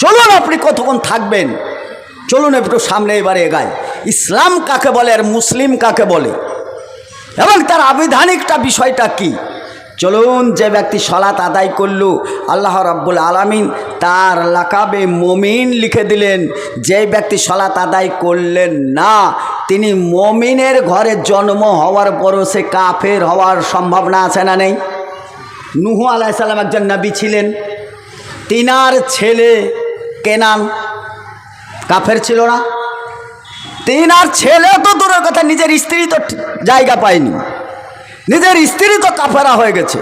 চলুন আপনি কতক্ষণ থাকবেন? চলুন একটু সামনে এবারে এগায় ইসলাম কাকে বলে আর মুসলিম কাকে বলে? এবং তার আবিধানিকটা বিষয়টা কি? চলুন যে ব্যক্তি সলাত আদায় করল, আল্লাহ রাব্বুল আলামিন তার লাকাবে মমিন লিখে দিলেন, যে ব্যক্তি সলাত আদায় করলেন না, তিনি মমিনের ঘরে জন্ম হওয়ার পরও সে কাফের হওয়ার সম্ভাবনা আছে না নেই? নুহু আলাইসাল্লাম একজন নবী ছিলেন। তিনার ছেলে কেনান। কাফের ছিল না। তিনার ছেলে তো দূরের কথা, নিজের স্ত্রী তো জায়গা পায়নি। নিজের স্ত্রী তো কাফেরা হয়ে গেছে।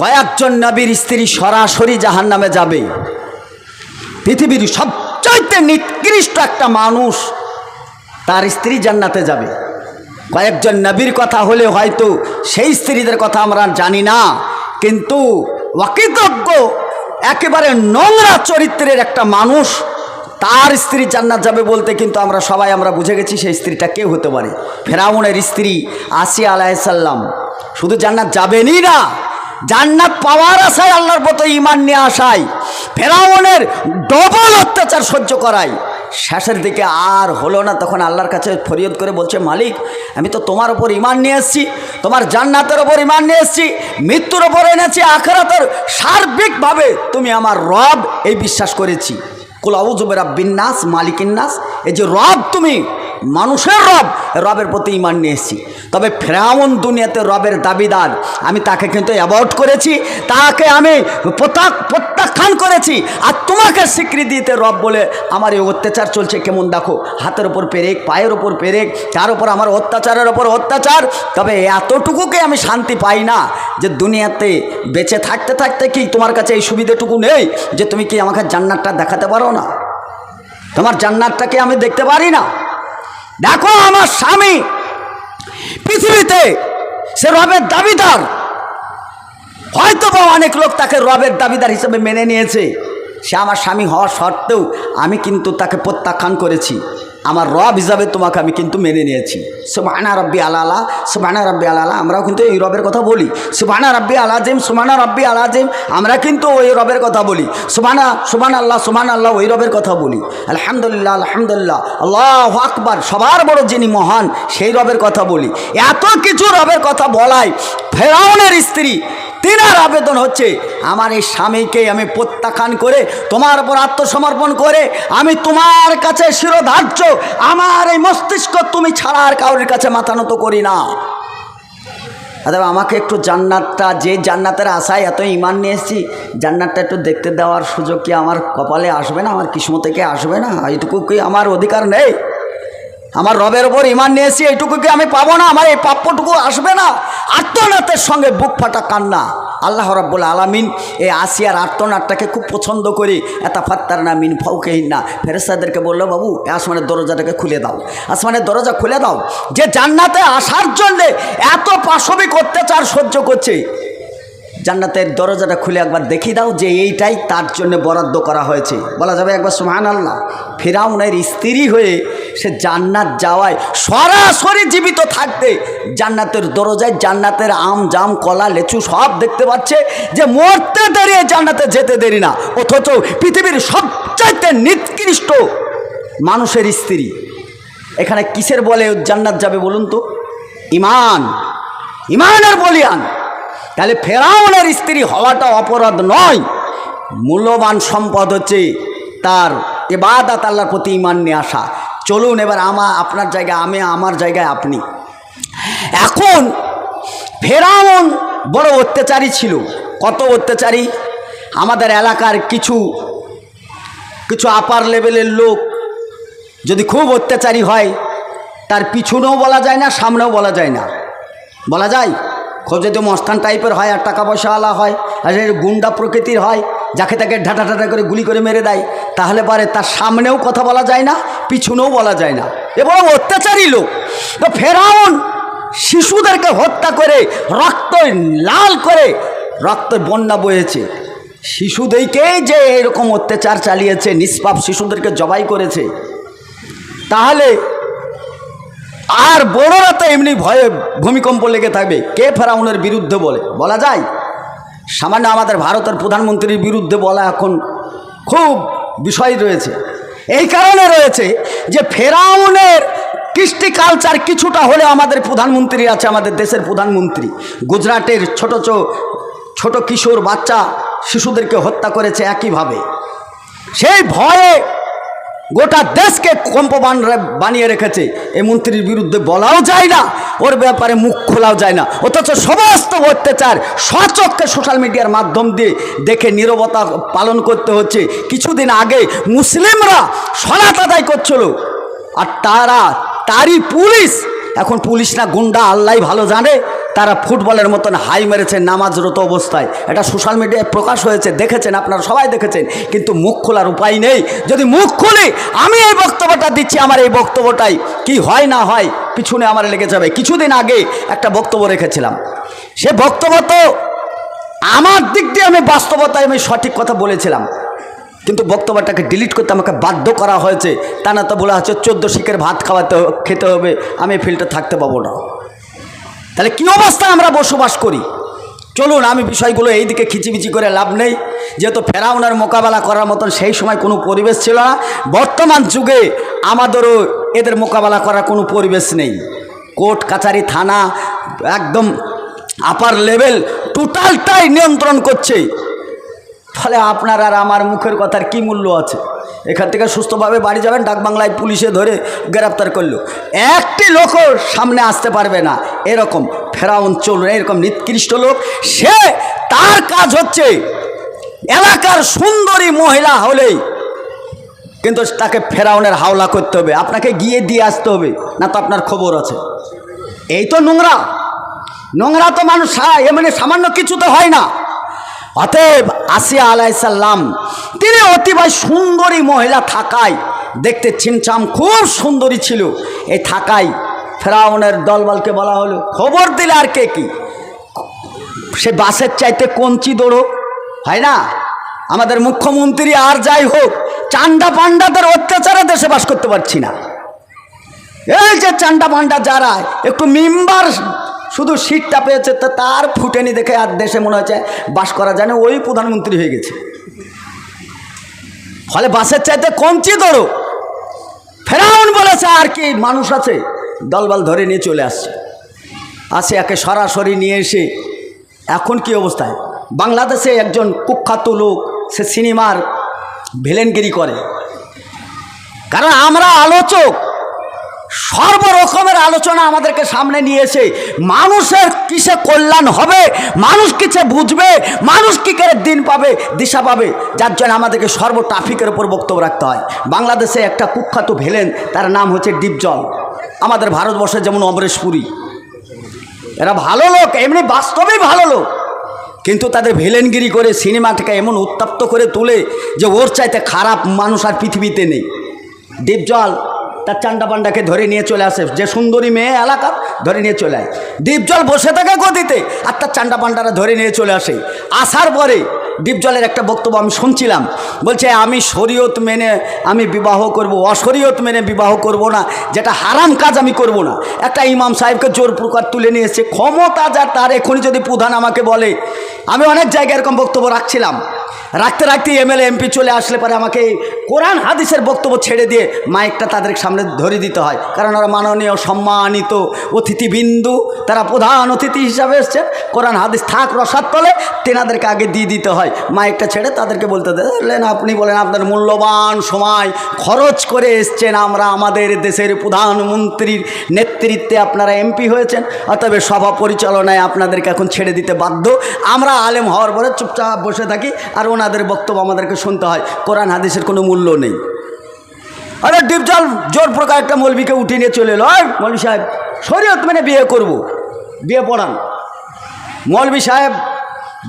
কয়েকজন নবীর স্ত্রী সরাসরি জাহান নামে যাবে। পৃথিবীর সবচাইতে নিকৃষ্ট একটা মানুষ তার স্ত্রী জান্নাতে যাবে। কয়েকজন নবীর কথা হলে হয়তো সেই স্ত্রীদের কথা আমরা জানি না, কিন্তু অকৃতজ্ঞ একেবারে নোংরা চরিত্রের একটা মানুষ, তার স্ত্রী জান্নাত যাবে বলতে কিন্তু আমরা সবাই আমরা বুঝে গেছি সেই স্ত্রীটা কে হতে পারে। ফেরাউনের স্ত্রী আসিয়া আলাইসাল্লাম শুধু জান্নাত যাবেনই না, জান্নাত পাওয়ার আশায় আল্লাহর মতো ইমান নিয়ে আসায়, ফেরাউনের ডবল অত্যাচার সহ্য করায়। শেষের দিকে আর হলো না, তখন আল্লাহর কাছে ফরিয়াদ করে বলছে, মালিক, আমি তো তোমার ওপর ইমান নিয়ে এসেছি তোমার জান্নাতের ওপর ইমান নিয়ে এসেছি, মৃত্যুর ওপর এনেছি, আখেরাতের সার্বিকভাবে তুমি আমার রব এই বিশ্বাস করেছি। কুলাউজুবের বিন্যাস মালিকিন্নাস এই যে রব তুমি, মানুষের রব রবের প্রতি ইমান নিয়ে এসেছি। তবে ফেরাউন দুনিয়াতে রবের দাবিদার, আমি তাকে কিন্তু অ্যাভয়েড করেছি, তাকে আমি প্রত্যাখ্যান করেছি। আর তোমাকে স্বীকৃতি দিতে রব বলে আমার এই অত্যাচার চলছে। কেমন দেখো, হাতের ওপর পেরেক, পায়ের ওপর পেরেক, তার ওপর আমার অত্যাচারের ওপর অত্যাচার। তবে এতটুকুকে আমি শান্তি পাই না যে দুনিয়াতে বেঁচে থাকতে থাকতে কি তোমার কাছে এই সুবিধেটুকু নেই? যে তুমি কি আমাকে জান্নাতটা দেখাতে পারো না? তোমার জান্নাতটাকে আমি দেখতে পারি না। দেখো আমার স্বামী, পৃথিবীতে সে রবের দাবিদার। হয়তো বা অনেক লোক তাকে রবের দাবিদার হিসেবে মেনে নিয়েছে। সে আমার স্বামী হওয়া সত্ত্বেও আমি কিন্তু তাকে প্রত্যাখ্যান করেছি। আমার রব হিসাবে তোমাকে আমি কিন্তু মেনে নিয়েছি। সুবানা রব্বি আলালা সুবানা রব্বি আলালা, আমরাও কিন্তু এই রবের কথা বলি। সুবানা রব্বি আলাজিম সুবানা রব্বি আলাজিম, আমরা কিন্তু ওই রবের কথা বলি। সুবানা সুবান আল্লাহ সুবান আল্লাহ ওই রবের কথা বলি। আলহামদুলিল্লাহ আলহামদুলিল্লাহ, আল্লাহ আকবার, সবার বড় যিনি মহান, সেই রবের কথা বলি। এত কিছু রবের কথা বলাই ফেরাউনের স্ত্রী তিনার আবেদন হচ্ছে, আমার এই স্বামীকে আমি প্রত্যাখ্যান করে, তোমার উপর আত্মসমর্পণ করে, আমি তোমার কাছে শিরোধার্য, আমার এই মস্তিষ্ক তুমি ছাড়া আর কারোর কাছে মাথা নত করি না। অথবা আমাকে একটু জান্নাতটা, যে জান্নাতের আশায় এত ইমান নিয়ে এসেছি, জান্নাতটা একটু দেখতে দেওয়ার সুযোগ কি আমার কপালে আসবে না? আমার কিসমতে কি আসবে না? এইটুকু কি আমার অধিকার নেই? আমার রবের ওপর ইমান নিয়ে এসেছি এইটুকু কি আমি পাবো না? আমার এই প্রাপ্যটুকু আসবে না? আত্মনাথের সঙ্গে বুক ফাটা কান্না। আল্লাহ রাব্বুল আলামিন এই আসিয়ার আত্মনাথটাকে খুব পছন্দ করি। এত ফাত্তার না মিন ফাউকেহীন না ফেরেস্তাদেরকে বলল, বাবু আসমানের দরজাটাকে খুলে দাও। আসমানের দরজা খুলে দাও। যে জান্নাতে আসার জন্যে এত পাশবিক অত্যাচার সহ্য করছে জান্নাতের দরজাটা খুলে একবার দেখিয়ে দাও যে এইটাই তার জন্য বরাদ্দ করা হয়েছে। বলা যাবে একবার সুহান আল্লাহ ফেরাউনের স্ত্রী হয়ে সে জান্নাত যাওয়ায় সরাসরি জীবিত থাকতে জান্নাতের দরজায় জান্নাতের আম, জাম, কলা, লেচু সব দেখতে পাচ্ছে যে মরতে দেরি, জান্নাতে যেতে দেরি না। অথচ পৃথিবীর সবচাইতে নিকৃষ্ট মানুষের স্ত্রী। এখানে কিসের বলে জান্নাত যাবে বলুন তো? ইমান ইমানের বলিয়ান। তাহলে ফেরাউনের স্ত্রী হওয়াটা অপরাধ নয়। মূল্যবান সম্পদ হচ্ছে তার এবাদাত আল্লাহর প্রতি ইমান নিয়ে আসা। চলুন এবার আমা আপনার জায়গায়, আমি আমার জায়গায় আপনি। এখন ফেরাউন বড় অত্যাচারী ছিল। কত অত্যাচারী? আমাদের এলাকার কিছু কিছু আপার লেভেলের লোক যদি খুব অত্যাচারী হয়, তার পিছনেও বলা যায় না, সামনেও বলা যায় না। বলা যায়? খুব যদি মস্তান টাইপের হয় আর টাকা পয়সাওয়ালা হয়, আর গুন্ডা প্রকৃতির হয়, যাকে তাকে ঢাটা ঢাটা করে গুলি করে মেরে দেয়, তাহলে পারে তার সামনেও কথা বলা যায় না, পিছনেও বলা যায় না। এবং অত্যাচারী লোক, তো ফেরাউন শিশুদেরকে হত্যা করে রক্ত লাল করে, রক্ত বন্যা বয়েছে। শিশুদেরকেই যে এরকম অত্যাচার চালিয়েছে, নিষ্পাপ শিশুদেরকে জবাই করেছে, তাহলে আর বড়রা তো এমনি ভয়ে ভূমিকম্প লেগে থাকবে। কে ফেরাউনের বিরুদ্ধে বলে? বলা যায়, সামান্য আমাদের ভারতের প্রধানমন্ত্রীর বিরুদ্ধে বলা এখন খুব বিষয় রয়েছে। এই কারণে রয়েছে যে ফেরাউনের কৃষ্টি কালচার কিছুটা হলে আমাদের প্রধানমন্ত্রী আছে, আমাদের দেশের প্রধানমন্ত্রী। গুজরাটের ছোট ছোট কিশোর বাচ্চা শিশুদেরকে হত্যা করেছে একইভাবে। সেই ভয়ে গোটা দেশকে কম্পমান বানিয়ে রেখেছে। এই মন্ত্রীর বিরুদ্ধে বলাও যায় না, ওর ব্যাপারে মুখ খোলাও যায় না। অথচ সমস্ত অত্যাচার সচক্ষে সোশ্যাল মিডিয়ার মাধ্যম দিয়ে দেখে নীরবতা পালন করতে হচ্ছে। কিছুদিন আগে মুসলিমরা সনাত আদায় করছিল, আর তারা, তারই পুলিশ। এখন পুলিশ না গুন্ডা আল্লাহ ভালো জানে। তারা ফুটবলের মতন হাই মেরেছে, নামাজরত অবস্থায়। এটা সোশ্যাল মিডিয়ায় প্রকাশ হয়েছে, দেখেছেন, আপনারা সবাই দেখেছেন। কিন্তু মুখ খোলার উপায় নেই। যদি মুখ খুলি, আমি এই বক্তব্যটা দিচ্ছি, আমার এই বক্তব্যটাই। কি হয় না হয়, পিছনে আমার লেগে যাবে কিছুদিন আগে একটা বক্তব্য রেখেছিলাম। সে বক্তব্য তো আমার দিক দিয়ে আমি বাস্তবতায় আমি সঠিক কথা বলেছিলাম। কিন্তু বক্তব্যটাকে ডিলিট করতে আমাকে বাধ্য করা হয়েছে। তা না তো বলা হচ্ছে, চোদ্দ শিখের ভাত খাওয়াতে খেতে হবে। আমি ফিল্ডে থাকতে পাবো না। তাহলে কী অবস্থায় আমরা বসবাস করি? চলুন, আমি বিষয়গুলো এই দিকে খিচিবিচি করে লাভ নেই। যেহেতু ফেরাউনের মোকাবেলা করার মতন সেই সময় কোনো পরিবেশ ছিল না, বর্তমান যুগে আমাদেরও এদের মোকাবেলা করার কোনো পরিবেশ নেই। কোর্ট, কাছারি, থানা, একদম আপার লেভেল টোটালটাই নিয়ন্ত্রণ করছে। ফলে আপনার আর আমার মুখের কথার কি মূল্য আছে? এখান থেকে সুস্থভাবে বাড়ি যাবেন, ডাকবাংলায় পুলিশে ধরে গ্রেপ্তার করল। একটি লোকও সামনে আসতে পারবে না। এরকম ফেরাউন চলুন এরকম নিকৃষ্ট লোক, সে তার কাজ হচ্ছে এলাকার সুন্দরী মহিলা হলেই। কিন্তু তাকে ফেরাউনের হাওলা করতে হবে, আপনাকে গিয়ে দিয়ে আসতে হবে, না তো আপনার খবর আছে। এই তো নোংরা। নোংরা তো মানুষ সা- এমনি সামান্য কিছু তো হয় না। অতএব আসিয়া আলাইসাল্লাম তিনি অতিবাই সুন্দরী মহিলা থাকায় দেখতে ছিমছাম, খুব সুন্দরী ছিল। এই থাকায় ফেরাউনের দলবলকে বলা হলো, খবর দিলে আর কে কি? সে বাসের চাইতে কঞ্চি দৌড়ো, হয় না? আমাদের মুখ্যমন্ত্রী আর যাই হোক চান্ডা পান্ডাদের অত্যাচারে দেশে বাস করতে পারছি না। এই যে চান্ডা পান্ডা যারা, একটু মেম্বার শুধু সিটটা পেয়েছে তো তার ফুটেনি দেখে আর দেশে মনে হচ্ছে বাস করা যায় না, ওই প্রধানমন্ত্রী হয়ে গেছে। ফলে বাসের চাইতে কমছি ধরো ফেরাউন বলেছে আর কি, মানুষ আছে, দলবল ধরে নিয়ে চলে আসছে। আসে একে সরাসরি নিয়ে এসে, এখন কি অবস্থায়? বাংলাদেশে একজন কুখ্যাত লোক, সে সিনেমার ভিলেনগিরি করে। কারণ আমরা আলোচক সর্বরকমের আলোচনা আমাদেরকে সামনে নিয়ে এসে, মানুষের কিসে কল্যাণ হবে, মানুষ কিসে বুঝবে, মানুষ কী করে দিন পাবে, দিশা পাবে, যার জন্য আমাদেরকে সর্ব ট্রাফিকের উপর বক্তব্য রাখতে হয়। বাংলাদেশে একটা কুখ্যাত ভেলেন, তার নাম হচ্ছে ডিপজল। আমাদের ভারতবর্ষে যেমন অমরেশ পুরী, এরা ভালো লোক, এমনি বাস্তবেই ভালো লোক। কিন্তু তাদের ভেলেনগিরি করে সিনেমাটাকে এমন উত্তপ্ত করে তুলে যে ওর চাইতে খারাপ মানুষ আর পৃথিবীতে নেই। ডিপজল তার চান্ডা পান্ডাকে ধরে নিয়ে চলে আসে। যে সুন্দরী মেয়ে এলাকা ধরে নিয়ে চলে আয়। ডিপজল বসে থাকে গদিতে আর তার চান্ডা পান্ডারা ধরে নিয়ে চলে আসে। আসার পরে ডিপজলের একটা বক্তব্য আমি শুনছিলাম। বলছে, আমি শরীয়ত মেনে আমি বিবাহ করব, অশরীয়ত মেনে বিবাহ করব না। যেটা হারাম কাজ আমি করব না। একটা ইমাম সাহেবকে জোর প্রকার তুলে নিয়ে এসেছে। ক্ষমতা যা তার, এখনই যদি প্রধান আমাকে বলে। আমি অনেক জায়গায় এরকম বক্তব্য রাখছিলাম। রাখতে রাখতে এমএলএ, এমপি চলে আসলে পরে আমাকে কোরআন, হাদিসের বক্তব্য ছেড়ে দিয়ে মাইকটা তাদের সামনে ধরে দিতে হয়। কারণ ওরা মাননীয়, সম্মানিত অতিথিবিন্দু, তারা প্রধান অতিথি হিসাবে এসছে। কোরআন, হাদিস থাক রসাদ তলে তেনাদেরকে আগে দিয়ে দিতে হয়। মাইকটা ছেড়ে তাদেরকে বলতে দেন আপনি বলেন, আপনার মূল্যবান সময় খরচ করে এসছেন আমরা আমাদের দেশের প্রধানমন্ত্রীর নেতৃত্বে আপনারা এমপি হয়েছেন। অতএব সভা পরিচালনায় আপনাদেরকে এখন ছেড়ে দিতে বাধ্য। আমরা আলেম হওয়ার পরে চুপচাপ বসে থাকি। আর ওনাদের বক্তব্য আমাদেরকে শুনতে হয়। কোরআন, হাদিসের কোনো মূল্য নেই। আরে ডিপজল জোর প্রকার একটা মৌলবিকে উঠিয়ে নিয়ে চলে এলো। আর মৌলবি সাহেব, শরীয়ত মেনে বিয়ে করব। বিয়ে পড়ান। মৌলবি সাহেব,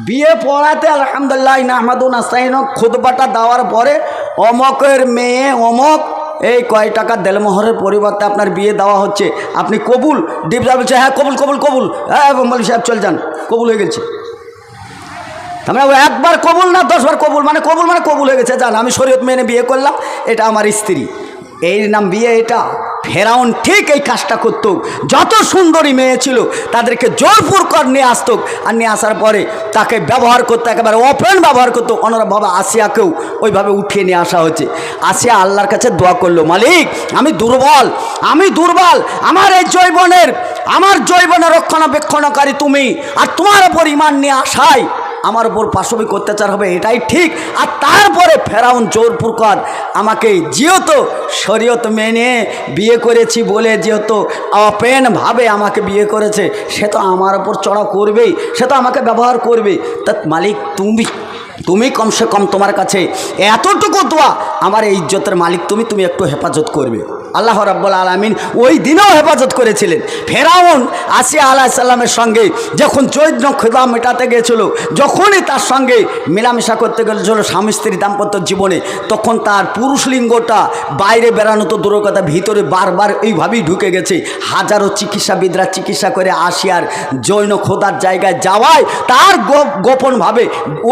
বিয়ে পড়াতে আলহামদুলিল্লাহ নাহমাদুন আস্তাইন খুদবাটা দেওয়ার পরে অমকের মেয়ে অমক, এই কয় টাকা দেলমোহরের পরিবর্তে আপনার বিয়ে দেওয়া হচ্ছে। আপনি কবুল? ডিপজল বলছে হ্যাঁ কবুল কবুল কবুল। হ্যাঁ মৌলবি সাহেব, চল যান। কবুল হয়ে গেছে। আমরা একবার কবুল না, দশবার কবুল? মানে কবুল মানে কবুল হয়ে গেছে, জান, আমি শরীয়ত মেনে বিয়ে করলাম, এটা আমার স্ত্রী। এই নাম বিয়ে এটা। ফেরাউন ঠিক এই কাজটা করত। যত সুন্দরী মেয়ে ছিল, তাদেরকে জোরপুর কর নিয়ে আসতো। আর নিয়ে আসার পরে তাকে ব্যবহার করতো, একেবারে ওপেন ব্যবহার করতো। অন্যভাবে আসিয়াকেও ওইভাবে উঠিয়ে নিয়ে আসা হচ্ছে আসিয়া আল্লাহর কাছে দোয়া করল, মালিক, আমি দুর্বল আমি দুর্বল, আমার এই জৈবনের আমার জৈবনের রক্ষণাবেক্ষণকারী তুমি, আর তোমার ওপর ইমান নিয়ে আসাই। আমার উপর পাশবিক অত্যাচার হবে, এটাই ঠিক। আর তারপরে ফেরাউন জোরপুর কর আমাকে যেহেতু শরীয়ত মেনে বিয়ে করেছি বলে যেহেতু অপেনভাবে আমাকে বিয়ে করেছে, সে তো আমার ওপর চড়া করবেই, সে তো আমাকে ব্যবহার করবে। তা মালিক, তুমি তুমি কমসে কম তোমার কাছে এতটুকু দোয়া, আমার এই ইজ্জতের মালিক, তুমি তুমি একটু হেফাজত করবে। আল্লাহ রাব্বুল আলমিন ওই দিনেও হেফাজত করেছিলেন। ফেরাউন আসিয়া আলাহ সাল্লামের সঙ্গে যখন চৈত্র ক্ষুদা মেটাতে গেছিল যখনই তার সঙ্গে মেলামেশা করতে গেছিল স্বামী স্ত্রী দাম্পত্য জীবনে, তখন তার পুরুষ লিঙ্গটা বাইরে বেড়ানো তো দূরের কথা, ভিতরে বারবার এইভাবেই ঢুকে গেছে। হাজারো চিকিৎসাবিদরা চিকিৎসা করে আসিয়ার জৈন খোদার জায়গায় যাওয়ায় তার গোপনভাবে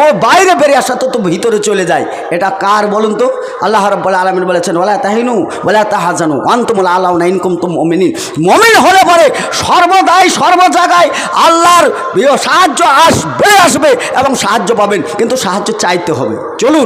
ও বাইরে বেরিয়ে আসা তো তো ভিতরে চলে যায়। এটা কার বলুন তো? আল্লাহ রব্বুল আলমিন বলেছেন বলা তাহিনু বলা তাহাজানু। আন্তমুল আল্লাহ নাইন তুম মমিনিন। মমিন হলে পরে সর্বদাই সর্ব জায়গায় আল্লাহর সাহায্য আসবে আসবে এবং সাহায্য পাবেন। কিন্তু সাহায্য চাইতে হবে। চলুন।